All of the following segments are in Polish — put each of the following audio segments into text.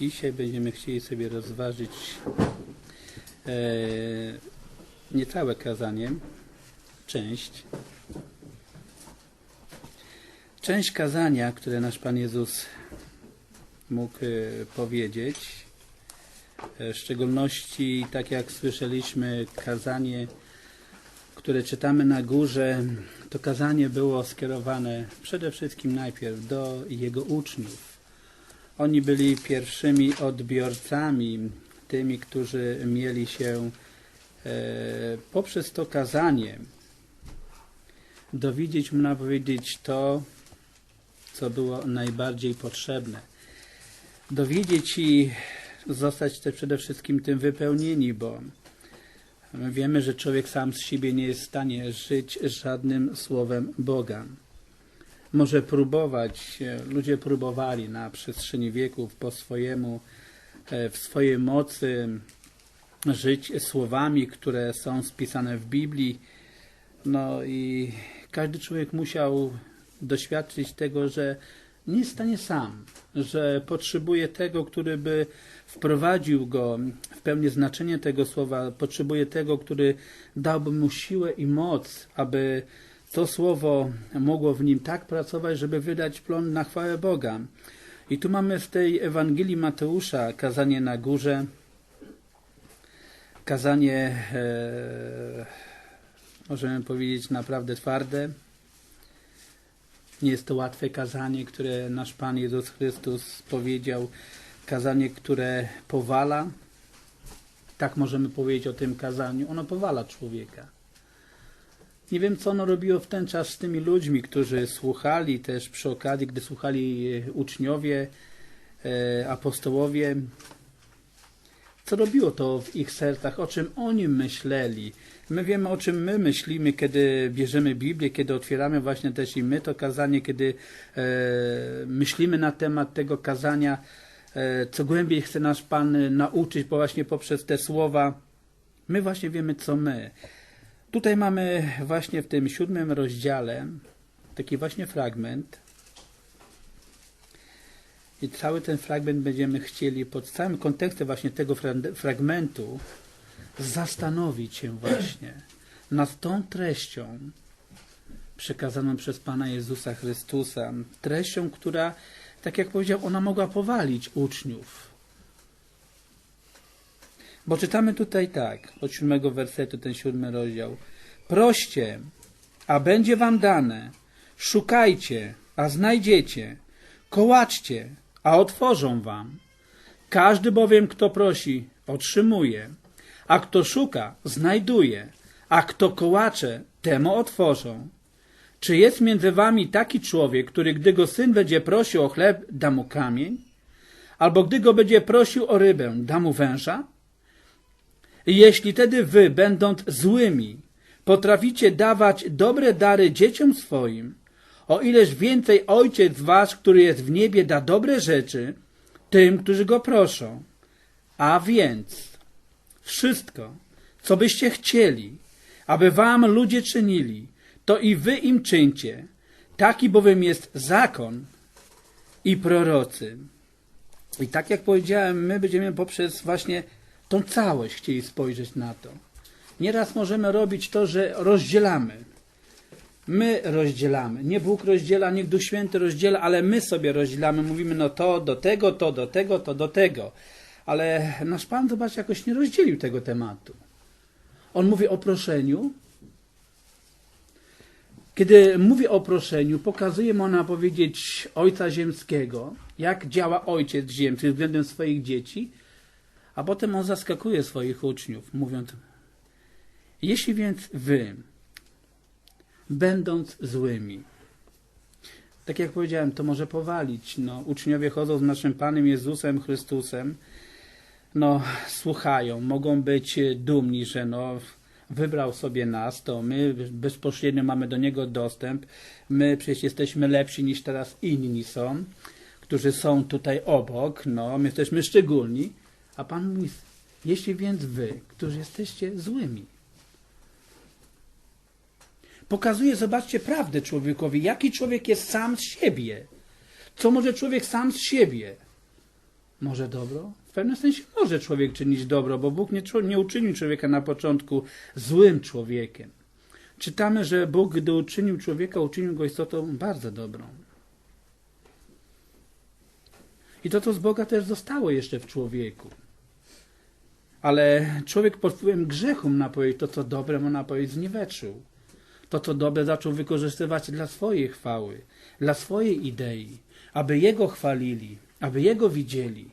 Dzisiaj będziemy chcieli sobie rozważyć e, nie całe kazanie, część. Część kazania, które nasz Pan Jezus mógł e, powiedzieć. E, W szczególności, tak jak słyszeliśmy, kazanie, które czytamy na górze, to kazanie było skierowane przede wszystkim najpierw do Jego uczniów. Oni byli pierwszymi odbiorcami, tymi, którzy mieli się e, poprzez to kazanie dowiedzieć, można powiedzieć, to, co było najbardziej potrzebne. Dowiedzieć i zostać też przede wszystkim tym wypełnieni, bo my wiemy, że człowiek sam z siebie nie jest w stanie żyć żadnym słowem Boga. Może próbować, ludzie próbowali na przestrzeni wieków po swojemu, e, w swojej mocy żyć słowami, które są spisane w Biblii. No i każdy człowiek musiał doświadczyć tego, że nie stanie sam, że potrzebuje tego, który by wprowadził go w pełni znaczenie tego słowa, potrzebuje tego, który dałby mu siłę i moc, aby to słowo mogło w nim tak pracować, żeby wydać plon na chwałę Boga. I tu mamy w tej Ewangelii Mateusza kazanie na górze, kazanie, e, możemy powiedzieć, naprawdę twarde. Nie jest to łatwe kazanie, które nasz Pan Jezus Chrystus powiedział, kazanie, które powala. Tak możemy powiedzieć o tym kazaniu. Ono powala człowieka. Nie wiem, co ono robiło w ten czas z tymi ludźmi, którzy słuchali też przy okazji, gdy słuchali e, uczniowie, e, apostołowie. Co robiło to w ich sercach, o czym oni myśleli. My wiemy, o czym my myślimy, kiedy bierzemy Biblię, kiedy otwieramy właśnie też i my to kazanie, kiedy e, myślimy na temat tego kazania, e, co głębiej chce nasz Pan e, nauczyć, bo właśnie poprzez te słowa my właśnie wiemy, co my. Tutaj mamy właśnie w tym siódmym rozdziale taki właśnie fragment. I cały ten fragment będziemy chcieli pod całym kontekstem właśnie tego fra- fragmentu zastanowić się właśnie nad tą treścią przekazaną przez Pana Jezusa Chrystusa. Treścią, która, tak jak powiedział, ona mogła powalić uczniów. Bo czytamy tutaj tak, od siódmego wersetu, ten siódmy rozdział. Proście, a będzie wam dane. Szukajcie, a znajdziecie. Kołaczcie, a otworzą wam. Każdy bowiem, kto prosi, otrzymuje, a kto szuka, znajduje, a kto kołacze, temu otworzą. Czy jest między wami taki człowiek, który gdy go syn będzie prosił o chleb, da mu kamień? Albo gdy go będzie prosił o rybę, da mu węża? Jeśli tedy wy, będąc złymi, potraficie dawać dobre dary dzieciom swoim, o ileż więcej Ojciec wasz, który jest w niebie, da dobre rzeczy tym, którzy go proszą. A więc wszystko, co byście chcieli, aby wam ludzie czynili, to i wy im czyńcie. Taki bowiem jest zakon i prorocy. I tak jak powiedziałem, my będziemy poprzez właśnie tą całość chcieli spojrzeć na to. Nieraz możemy robić to, że rozdzielamy. My rozdzielamy. Nie Bóg rozdziela, nie Duch Święty rozdziela, ale my sobie rozdzielamy. Mówimy, no to do tego, to do tego, to do tego. Ale nasz Pan, zobacz, jakoś nie rozdzielił tego tematu. On mówi o proszeniu. Kiedy mówi o proszeniu, pokazuje ona powiedzieć Ojca Ziemskiego, jak działa Ojciec Ziemski względem swoich dzieci, a potem on zaskakuje swoich uczniów, mówiąc, jeśli więc wy, będąc złymi, tak jak powiedziałem, to może powalić. No, uczniowie chodzą z naszym Panem Jezusem Chrystusem, no, słuchają, mogą być dumni, że no, wybrał sobie nas, to my bezpośrednio mamy do Niego dostęp. My przecież jesteśmy lepsi niż teraz inni są, którzy są tutaj obok, no, my jesteśmy szczególni. A Pan mówi, jeśli więc wy, którzy jesteście złymi. Pokazuje, zobaczcie, prawdę człowiekowi, jaki człowiek jest sam z siebie. Co może człowiek sam z siebie? Może dobro? W pewnym sensie może człowiek czynić dobro, bo Bóg nie, nie uczynił człowieka na początku złym człowiekiem. Czytamy, że Bóg, gdy uczynił człowieka, uczynił go istotą bardzo dobrą. I to, co z Boga też zostało jeszcze w człowieku. Ale człowiek pod wpływem grzechu, można powiedzieć, to, co dobre, można powiedzieć, zniweczył. To, co dobre, zaczął wykorzystywać dla swojej chwały, dla swojej idei, aby Jego chwalili, aby Jego widzieli.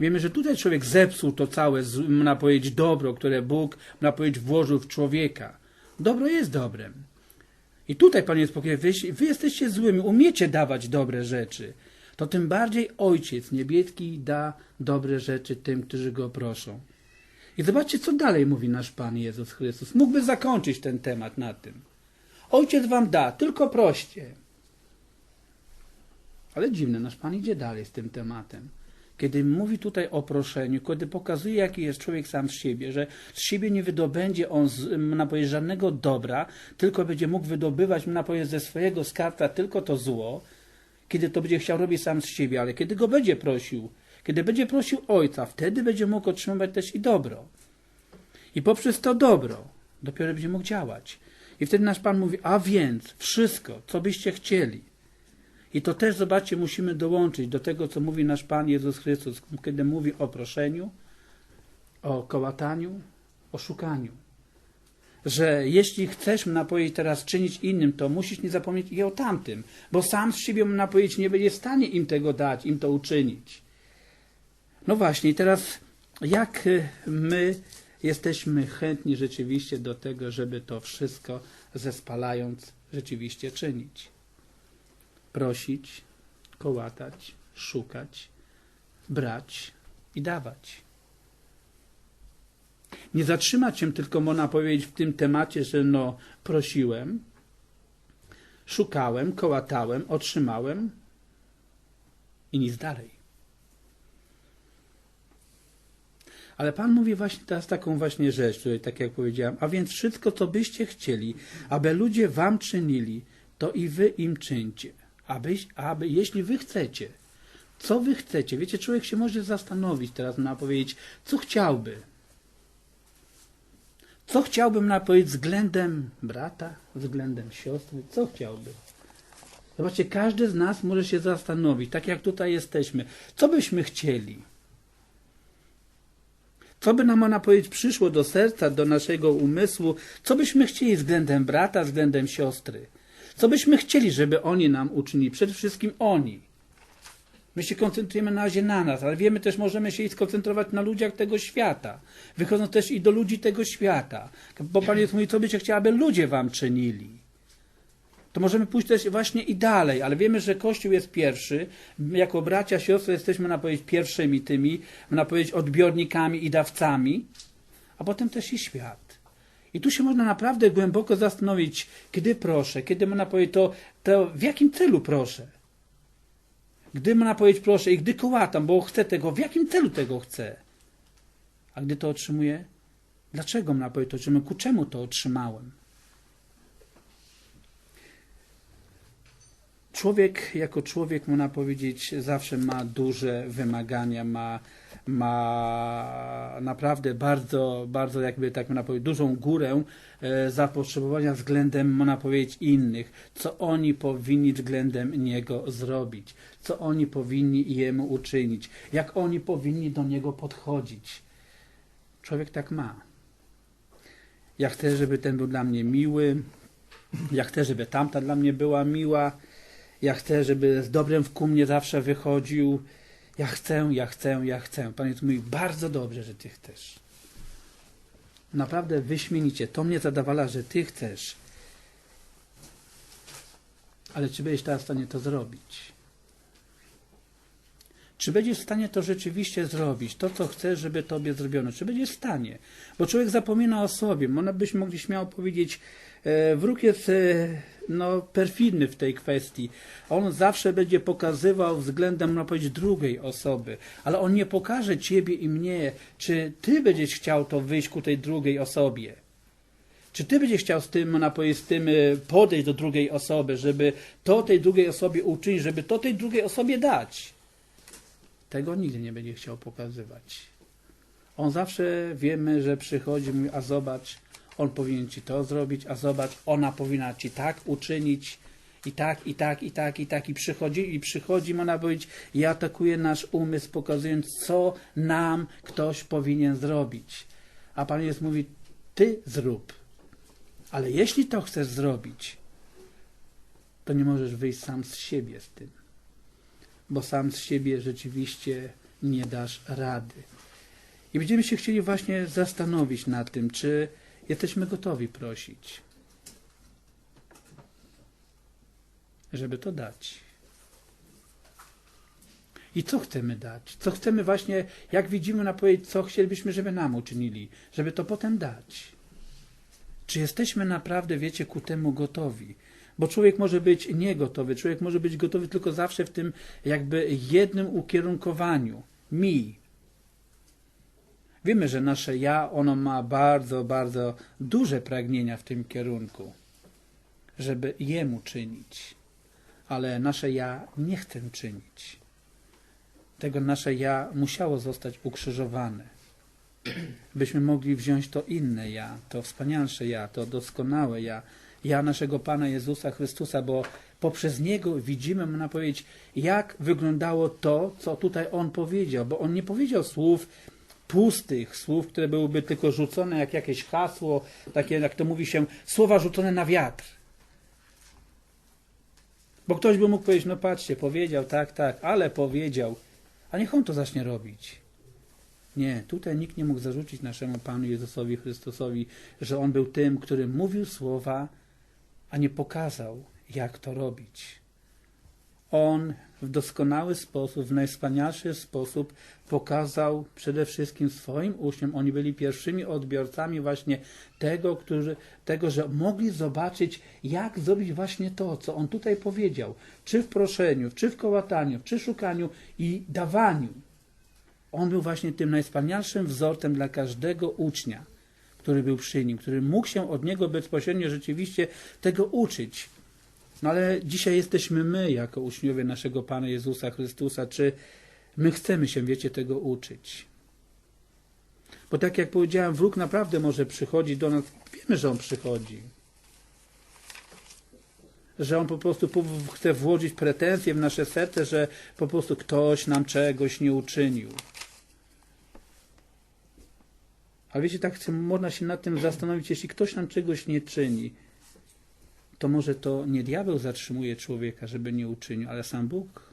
Wiemy, że tutaj człowiek zepsuł to całe, można powiedzieć, dobro, które Bóg, można powiedzieć, włożył w człowieka. Dobro jest dobrem. I tutaj, Panie Spokojnie, wy, wy jesteście złymi, umiecie dawać dobre rzeczy. To tym bardziej Ojciec Niebieski da dobre rzeczy tym, którzy Go proszą. I zobaczcie, co dalej mówi nasz Pan Jezus Chrystus. Mógłby zakończyć ten temat na tym. Ojciec wam da, tylko proście. Ale dziwne, nasz Pan idzie dalej z tym tematem. Kiedy mówi tutaj o proszeniu, kiedy pokazuje, jaki jest człowiek sam z siebie, że z siebie nie wydobędzie on, z, na powiedzieć, żadnego dobra, tylko będzie mógł wydobywać, na powiedzieć, ze swojego skarbca tylko to zło, kiedy to będzie chciał robić sam z siebie, ale kiedy go będzie prosił, kiedy będzie prosił Ojca, wtedy będzie mógł otrzymywać też i dobro. I poprzez to dobro dopiero będzie mógł działać. I wtedy nasz Pan mówi, a więc wszystko, co byście chcieli. I to też, zobaczcie, musimy dołączyć do tego, co mówi nasz Pan Jezus Chrystus, kiedy mówi o proszeniu, o kołataniu, o szukaniu. Że jeśli chcesz napowiedzieć teraz czynić innym, to musisz nie zapomnieć i o tamtym, bo sam z siebie napowiedzieć nie będzie w stanie im tego dać, im to uczynić. No właśnie, teraz jak y, my jesteśmy chętni rzeczywiście do tego, żeby to wszystko zespalając rzeczywiście czynić? Prosić, kołatać, szukać, brać i dawać. Nie zatrzymać się tylko, można powiedzieć, w tym temacie, że no prosiłem, szukałem, kołatałem, otrzymałem i nic dalej. Ale Pan mówi właśnie teraz taką właśnie rzecz, tutaj, tak jak powiedziałem, a więc wszystko, co byście chcieli, aby ludzie wam czynili, to i wy im czyńcie. Aby, aby, jeśli wy chcecie, co wy chcecie, wiecie, człowiek się może zastanowić teraz, na powiedzieć, co chciałby. Co chciałbym na powiedzieć względem brata, względem siostry, co chciałby? Zobaczcie, każdy z nas może się zastanowić, tak jak tutaj jesteśmy, co byśmy chcieli. Co by nam, można powiedzieć, przyszło do serca, do naszego umysłu, co byśmy chcieli względem brata, względem siostry. Co byśmy chcieli, żeby oni nam uczynili? Przede wszystkim oni. My się koncentrujemy na razie na nas, ale wiemy też, możemy się skoncentrować na ludziach tego świata. Wychodząc też i do ludzi tego świata. Bo Pan Jezus mówi, co byście chcieli, aby ludzie wam czynili. To możemy pójść też właśnie i dalej, ale wiemy, że Kościół jest pierwszy. Jako bracia, siostry jesteśmy, na powiedzieć, pierwszymi tymi, na powiedzieć, odbiornikami i dawcami, a potem też i świat. I tu się można naprawdę głęboko zastanowić, kiedy proszę, kiedy można powiedzieć to, to w jakim celu proszę. Gdy można powiedzieć proszę i gdy kołatam, bo chcę tego, w jakim celu tego chcę. A gdy to otrzymuję, dlaczego można powiedzieć to ku czemu to otrzymałem. Człowiek jako człowiek, można powiedzieć, zawsze ma duże wymagania, ma, ma naprawdę bardzo, bardzo jakby tak można powiedzieć, dużą górę e, zapotrzebowania względem, można powiedzieć, innych. Co oni powinni względem Niego zrobić, co oni powinni Jemu uczynić, jak oni powinni do Niego podchodzić. Człowiek tak ma. Ja chcę, żeby ten był dla mnie miły, ja chcę, żeby tamta dla mnie była miła, ja chcę, żeby z dobrem w kumnie zawsze wychodził. Ja chcę, ja chcę, ja chcę. Pan Jezus mówi, bardzo dobrze, że Ty chcesz. Naprawdę wyśmienicie. To mnie zadawala, że Ty chcesz. Ale czy będziesz teraz w stanie to zrobić? Czy będziesz w stanie to rzeczywiście zrobić? To, co chcesz, żeby Tobie zrobiono. Czy będziesz w stanie? Bo człowiek zapomina o sobie. Można byśmy mogli śmiało powiedzieć, e, wróg jest e, no, perfidny w tej kwestii. On zawsze będzie pokazywał względem, można powiedzieć, drugiej osoby, ale on nie pokaże ciebie i mnie, czy ty będziesz chciał to wyjść ku tej drugiej osobie. Czy ty będziesz chciał z tym, można powiedzieć, z tym y, podejść do drugiej osoby, żeby to tej drugiej osobie uczynić, żeby to tej drugiej osobie dać? Tego nigdy nie będzie chciał pokazywać. On zawsze wiemy, że przychodzi, mówi, a zobacz, on powinien ci to zrobić, a zobacz, ona powinna ci tak uczynić, i tak, i tak, i tak, i tak, i przychodzi, i przychodzi, można powiedzieć, i atakuje nasz umysł, pokazując, co nam ktoś powinien zrobić. A Pan Jezus mówi, ty zrób. Ale jeśli to chcesz zrobić, to nie możesz wyjść sam z siebie z tym. Bo sam z siebie rzeczywiście nie dasz rady. I będziemy się chcieli właśnie zastanowić nad tym, czy jesteśmy gotowi prosić, żeby to dać. I co chcemy dać? Co chcemy właśnie, jak widzimy na powiedzieć, co chcielibyśmy, żeby nam uczynili, żeby to potem dać. Czy jesteśmy naprawdę, wiecie, ku temu gotowi? Bo człowiek może być niegotowy, człowiek może być gotowy tylko zawsze w tym jakby jednym ukierunkowaniu. Mi. Wiemy, że nasze ja, ono ma bardzo, bardzo duże pragnienia w tym kierunku, żeby jemu czynić. Ale nasze ja nie chce czynić. Tego nasze ja musiało zostać ukrzyżowane. Byśmy mogli wziąć to inne ja, to wspanialsze ja, to doskonałe ja, ja naszego Pana Jezusa Chrystusa, bo poprzez Niego widzimy, można powiedzieć, jak wyglądało to, co tutaj On powiedział, bo On nie powiedział słów pustych, słów, które byłyby tylko rzucone jak jakieś hasło, takie, jak to mówi się, słowa rzucone na wiatr. Bo ktoś by mógł powiedzieć, no patrzcie, powiedział, tak, tak, ale powiedział, a niech On to zacznie robić. Nie, tutaj nikt nie mógł zarzucić naszemu Panu Jezusowi Chrystusowi, że On był tym, który mówił słowa, a nie pokazał, jak to robić. On w doskonały sposób, w najwspanialszy sposób pokazał przede wszystkim swoim uczniom, oni byli pierwszymi odbiorcami właśnie tego, którzy, tego, że mogli zobaczyć, jak zrobić właśnie to, co on tutaj powiedział, czy w proszeniu, czy w kołataniu, czy szukaniu i dawaniu. On był właśnie tym najwspanialszym wzorem dla każdego ucznia, który był przy nim, który mógł się od niego bezpośrednio rzeczywiście tego uczyć. No ale dzisiaj jesteśmy my, jako uczniowie naszego Pana Jezusa Chrystusa, czy my chcemy się, wiecie, tego uczyć? Bo tak jak powiedziałem, wróg naprawdę może przychodzić do nas. Wiemy, że on przychodzi. Że on po prostu chce włożyć pretensje w nasze serce, że po prostu ktoś nam czegoś nie uczynił. Ale wiecie, tak można się nad tym zastanowić, jeśli ktoś nam czegoś nie czyni, to może to nie diabeł zatrzymuje człowieka, żeby nie uczynił, ale sam Bóg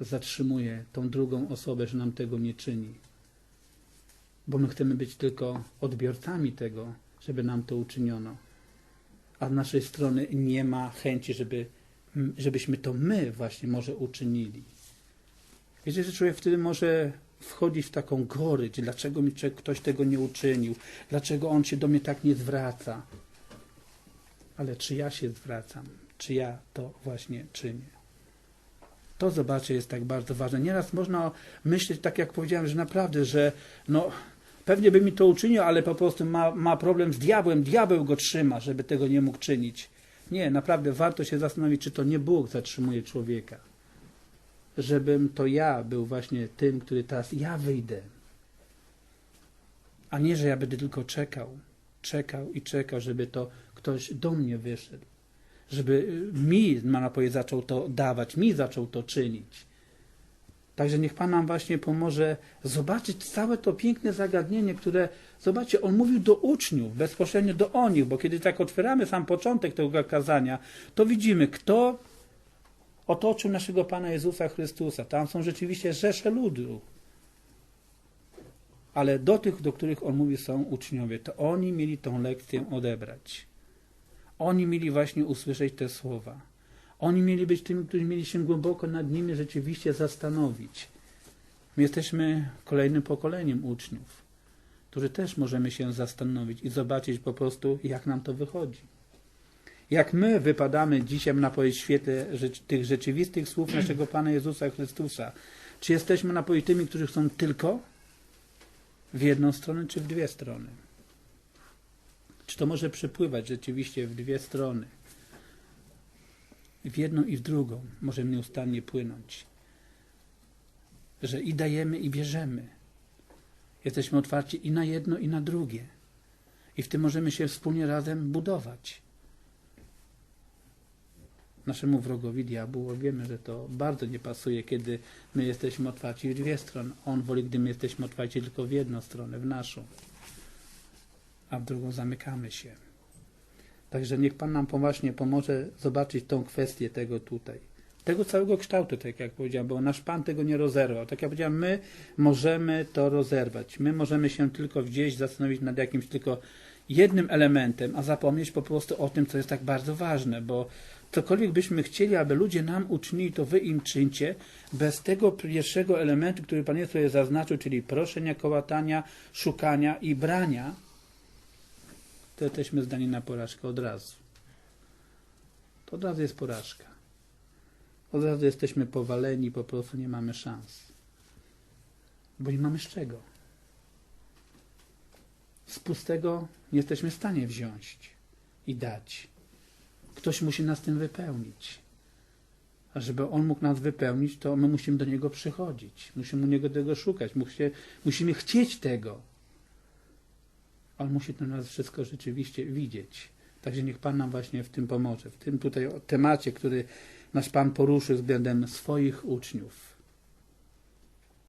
zatrzymuje tą drugą osobę, że nam tego nie czyni. Bo my chcemy być tylko odbiorcami tego, żeby nam to uczyniono. A z naszej strony nie ma chęci, żeby, żebyśmy to my właśnie może uczynili. Wiecie, że człowiek wtedy może wchodzić w taką gorycz, dlaczego mi ktoś tego nie uczynił, dlaczego on się do mnie tak nie zwraca. Ale czy ja się zwracam, czy ja to właśnie czynię? To zobaczę jest tak bardzo ważne. Nieraz można myśleć, tak jak powiedziałem, że naprawdę, że no, pewnie by mi to uczynił, ale po prostu ma, ma problem z diabłem, diabeł go trzyma, żeby tego nie mógł czynić. Nie, naprawdę warto się zastanowić, czy to nie Bóg zatrzymuje człowieka żebym to ja był właśnie tym, który teraz ja wyjdę. A nie, że ja będę tylko czekał, czekał i czekał, żeby to ktoś do mnie wyszedł. Żeby mi, Manapoje, zaczął to dawać, mi zaczął to czynić. Także niech Pan nam właśnie pomoże zobaczyć całe to piękne zagadnienie, które, zobaczcie, On mówił do uczniów, bezpośrednio do o nich, bo kiedy tak otwieramy sam początek tego kazania, to widzimy, kto otoczył naszego Pana Jezusa Chrystusa. Tam są rzeczywiście rzesze ludu. Ale do tych, do których on mówi, są uczniowie. To oni mieli tą lekcję odebrać. Oni mieli właśnie usłyszeć te słowa. Oni mieli być tymi, którzy mieli się głęboko nad nimi rzeczywiście zastanowić. My jesteśmy kolejnym pokoleniem uczniów, którzy też możemy się zastanowić i zobaczyć po prostu, jak nam to wychodzi. Jak my wypadamy dzisiaj na świetle tych rzeczywistych słów naszego Pana Jezusa Chrystusa? Czy jesteśmy na tymi, którzy chcą tylko w jedną stronę, czy w dwie strony? Czy to może przepływać rzeczywiście w dwie strony? W jedną i w drugą możemy nieustannie płynąć. że i dajemy, i bierzemy. Jesteśmy otwarci i na jedno, i na drugie. I w tym możemy się wspólnie razem budować. Naszemu wrogowi diabłu wiemy, że to bardzo nie pasuje, kiedy my jesteśmy otwarci w dwie strony. On woli, gdy my jesteśmy otwarci tylko w jedną stronę, w naszą, a w drugą zamykamy się. Także niech Pan nam poważnie pomoże zobaczyć tą kwestię tego tutaj. Tego całego kształtu, tak jak powiedziałem, bo nasz Pan tego nie rozerwał. Tak jak powiedziałem, my możemy to rozerwać. My możemy się tylko gdzieś zastanowić nad jakimś tylko jednym elementem, a zapomnieć po prostu o tym, co jest tak bardzo ważne, bo cokolwiek byśmy chcieli, aby ludzie nam uczynili, to wy im czyńcie, bez tego pierwszego elementu, który Pan Jezus zaznaczył, czyli proszenia, kołatania, szukania i brania, to jesteśmy zdani na porażkę od razu. To od razu jest porażka. Od razu jesteśmy powaleni, po prostu nie mamy szans. Bo nie mamy z czego. Z pustego nie jesteśmy w stanie wziąć i dać. Ktoś musi nas tym wypełnić. A żeby On mógł nas wypełnić, to my musimy do Niego przychodzić. Musimy u Niego tego szukać. Musimy, musimy chcieć tego. On musi to nas wszystko rzeczywiście widzieć. Także niech Pan nam właśnie w tym pomoże. W tym tutaj temacie, który nasz Pan poruszył względem swoich uczniów.